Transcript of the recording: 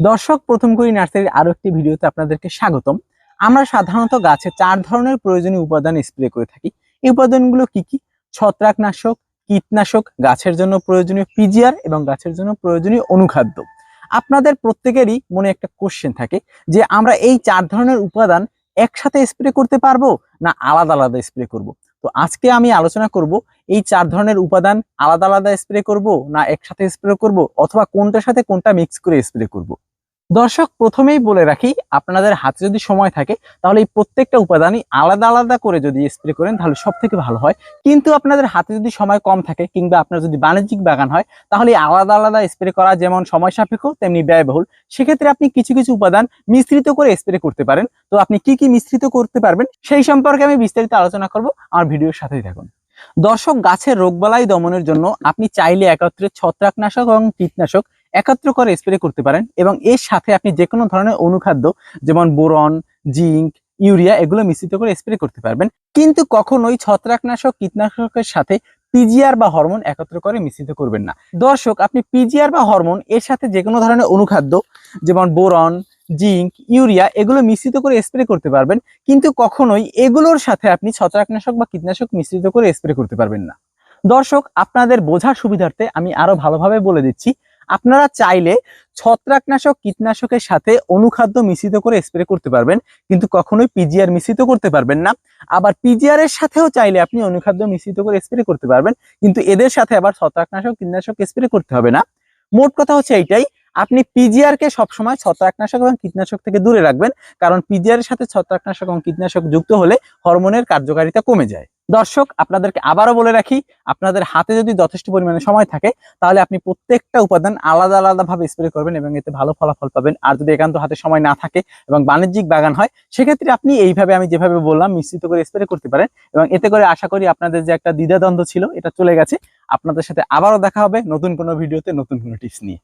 দর্শক, প্রথম করি নার্সারির আরও একটি ভিডিওতে আপনাদেরকে স্বাগতম। আমরা সাধারণত গাছে চার ধরনের প্রয়োজনীয় উপাদান স্প্রে করে থাকি। এই উপাদানগুলো কি কি? ছত্রাকনাশক, কীটনাশক, গাছের জন্য প্রয়োজনীয় পিজিআর এবং গাছের জন্য প্রয়োজনীয় অনুখাদ্য। আপনাদের প্রত্যেকেরই মনে একটা কোশ্চেন থাকে যে আমরা এই চার ধরনের উপাদান একসাথে স্প্রে করতে পারব না আলাদা আলাদা স্প্রে করব? তো আজকে আমি আলোচনা করব, এই চার ধরনের উপাদান আলাদা আলাদা স্প্রে করব না একসাথে স্প্রে করব? অথবা কোনটার সাথে কোনটা মিক্স করে স্প্রে করব? দর্শক, প্রথমেই বলে রাখি, আপনাদের হাতে যদি সময় থাকে, তাহলে এই প্রত্যেকটা উপাদানই আলাদা আলাদা করে যদি স্প্রে করেন, তাহলে সব থেকে ভালো হয়। কিন্তু আপনাদের হাতে যদি সময় কম থাকে কিংবা আপনার যদি বাণিজ্যিক বাগান হয়, তাহলে আলাদা আলাদা স্প্রে করা যেমন সময় সাপেক্ষ, তেমনি ব্যয়বহুল। সেক্ষেত্রে আপনি কিছু কিছু উপাদান মিশ্রিত করে স্প্রে করতে পারেন। তো আপনি কি কি মিশ্রিত করতে পারবেন, সেই সম্পর্কে আমি বিস্তারিত আলোচনা করব। আমার ভিডিওর সাথেই থাকুন। দর্শক, গাছের রোগবালাই দমনের জন্য আপনি চাইলে একত্রে ছত্রাকনাশক এবং কীটনাশক একত্র করে স্প্রে করতে পারেন এবং এর সাথে আপনি যে কোনো ধরনের অনুখাদ্য, যেমন বোরন, জিঙ্ক, ইউরিয়া, এগুলো মিশ্রিত করে স্প্রে করতে পারবেন। কিন্তু কখনোই ছত্রাকনাশক কীটনাশকের সাথে পিজিআর বা হরমোন একত্র করে মিশ্রিত করবেন না। দর্শক, আপনি পিজিআর বা হরমোন এর সাথে যে কোনো ধরনের অনুখাদ্য, যেমন বোরন, জিঙ্ক, ইউরিয়া, এগুলো মিশ্রিত করে স্প্রে করতে পারবেন। কিন্তু কখনোই এগুলোর সাথে আপনি ছত্রাকনাশক বা কীটনাশক মিশ্রিত করে স্প্রে করতে পারবেন না। দর্শক, আপনাদের বোঝার সুবিধার্থে আমি আরও ভালোভাবে বলে দিচ্ছি আপনারা চাইলে ছত্রাকনাশক কীটনাশকের সাথে অনুখাদ্য মিশ্রিত করে স্প্রে করতে পারবেন, কিন্তু কখনোই পিজিআর মিশ্রিত করতে পারবেন না। আবার পিজিআর এর সাথেও চাইলে আপনি অনুখাদ্য মিশ্রিত করে স্প্রে করতে পারবেন, কিন্তু এদের সাথে আবার ছত্রাকনাশক কীটনাশক স্প্রে করতে হবে না। মোট কথা হচ্ছে এইটাই, আপনি পিজিআর কে সবসময় ছত্রাকনাশক এবং কীটনাশক থেকে দূরে রাখবেন, কারণ পিজিআর এর সাথে ছত্রাকনাশক এবং কীটনাশক যুক্ত হলে হরমোনের কার্যকারিতা কমে যায়। দর্শক, আপনাদেরকে আবারও বলে রাখি, আপনাদের হাতে যদি যথেষ্ট পরিমাণে সময় থাকে, তাহলে আপনি প্রত্যেকটা উপাদান আলাদা আলাদা ভাবে স্প্রে করবেন এবং এতে ভালো ফলাফল পাবেন। আর যদি একান্ত হাতে সময় না থাকে এবং বাণিজ্যিক বাগান হয়, সেক্ষেত্রে আপনি এইভাবে আমি যেভাবে বললাম, মিশ্রিত করে স্প্রে করতে পারেন এবং এতে করে আশা করি আপনাদের যে একটা দ্বিধাদ্বন্দ্ব ছিল, এটা চলে গেছে। আপনাদের সাথে আবারও দেখা হবে নতুন কোনো ভিডিওতে, নতুন কোনো টিপস নিয়ে।